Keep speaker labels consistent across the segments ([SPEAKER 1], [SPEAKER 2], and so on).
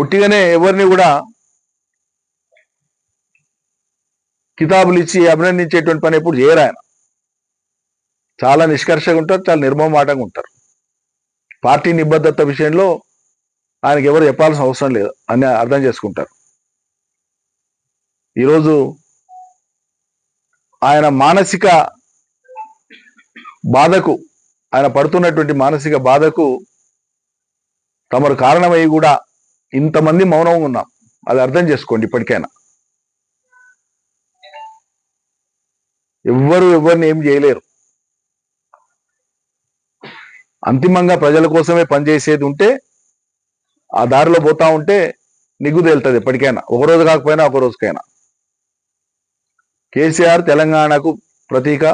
[SPEAKER 1] ఉట్టిగానే ఎవరిని కూడా కితాబులు ఇచ్చి అభినందించేటువంటి పని ఎప్పుడు చేయరు ఆయన. చాలా నిష్కర్షగా ఉంటారు చాలా నిర్మమాటంగా ఉంటారు. పార్టీ నిబద్ధత విషయంలో ఆయనకి ఎవరు చెప్పాల్సిన అవసరం లేదు అని అర్థం చేసుకుంటారు. ఈరోజు ఆయన మానసిక బాధకు ఆయన పడుతున్నటువంటి మానసిక బాధకు తమరు కారణమై కూడా ఇంతమంది మౌనంగా ఉన్నాం అది అర్థం చేసుకోండి ఇప్పటికైనా. ఎవ్వరు ఎవరిని ఏం చేయలేరు. అంతిమంగా ప్రజల కోసమే పనిచేసేది ఉంటే ఆ దారిలో పోతా ఉంటే నిగ్గు తేలుతుంది ఎప్పటికైనా. ఒక రోజు కాకపోయినా ఒక రోజుకైనా. కేసీఆర్ తెలంగాణకు ప్రతీక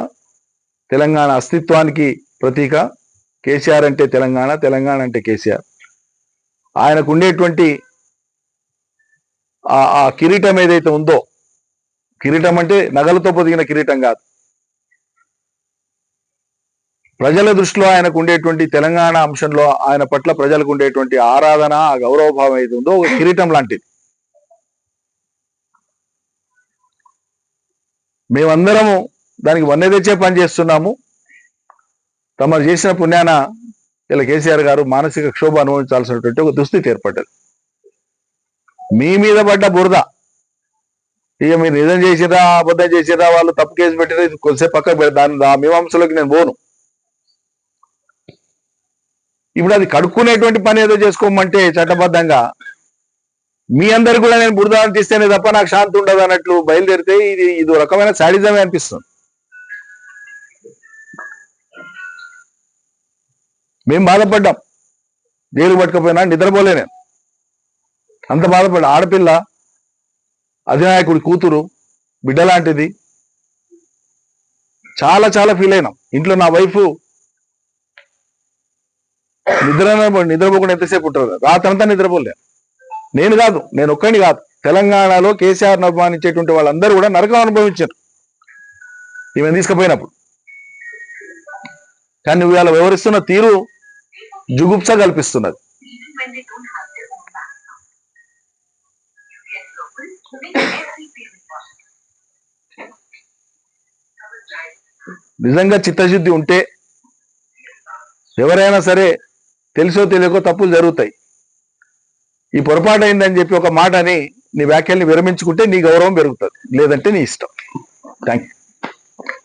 [SPEAKER 1] తెలంగాణ అస్తిత్వానికి ప్రతీక. కేసీఆర్ అంటే తెలంగాణ తెలంగాణ అంటే కేసీఆర్. ఆయనకు ఉండేటువంటి ఆ ఆ కిరీటం ఏదైతే ఉందో కిరీటం అంటే నగలతో పొదిగిన కిరీటం కాదు. ప్రజల దృష్టిలో ఆయనకు ఉండేటువంటి తెలంగాణ అంశంలో ఆయన పట్ల ప్రజలకు ఉండేటువంటి ఆరాధన ఆ గౌరవ భావం ఏది ఉందో ఒక కిరీటం లాంటిది. మేమందరము దానికి వన్నె తెచ్చే పని చేస్తున్నాము. తమరు చేసిన పుణ్యాన ఇలా కేసీఆర్ గారు మానసిక క్షోభ అనుభవించాల్సినటువంటి ఒక దుస్థితి ఏర్పడ్డది. మీ మీద పడ్డ బురద. ఇక మీరు నిజం చేసిరా అబద్ధం చేసిరా వాళ్ళు తప్పు కేసు పెట్టినా ఇది కొద్దిసేపు పక్కకు పెడతాను ఆ మీమాంసలోకి నేను పోను. ఇప్పుడు అది కడుక్కునేటువంటి పని ఏదో చేసుకోమంటే చట్టబద్ధంగా మీ అందరు కూడా నేను బురద అనిపిస్తేనే తప్ప నాకు శాంతి ఉండదు అన్నట్లు బయలుదేరితే ఇది ఇది రకమైన సాడిజమే అనిపిస్తుంది. మేము బాధపడ్డాం. నీళ్ళు పట్టుకపోయినా నిద్రపోలే నేను అంత బాధపడ్డా. ఆడపిల్ల అధినాయకుడి కూతురు బిడ్డ లాంటిది చాలా చాలా ఫీల్ అయినాం. ఇంట్లో నా వైఫ్ నిద్ర నిద్రపోకుండా ఎంతసేపు ఉంటారు రాత్రంతా నిద్రపోలే. నేను కాదు నేను ఒక్కడిని కాదు. తెలంగాణలో కేసీఆర్ అభిమానించేటువంటి వాళ్ళందరూ కూడా నరకం అనుభవించారు. ఈమె తీసుకుపోయినప్పుడు. కానీ నువ్వు ఇవాళ వివరిస్తున్న తీరు జుగుప్స కల్పిస్తున్నది. నిజంగా చిత్తశుద్ధి ఉంటే ఎవరైనా సరే తెలుసో తెలియకో తప్పులు జరుగుతాయి. ఈ పొరపాటు అయిందని చెప్పి ఒక మాట అని నీ వ్యాఖ్యల్ని విరమించుకుంటే నీ గౌరవం పెరుగుతుంది. లేదంటే నీ ఇష్టం. Thank you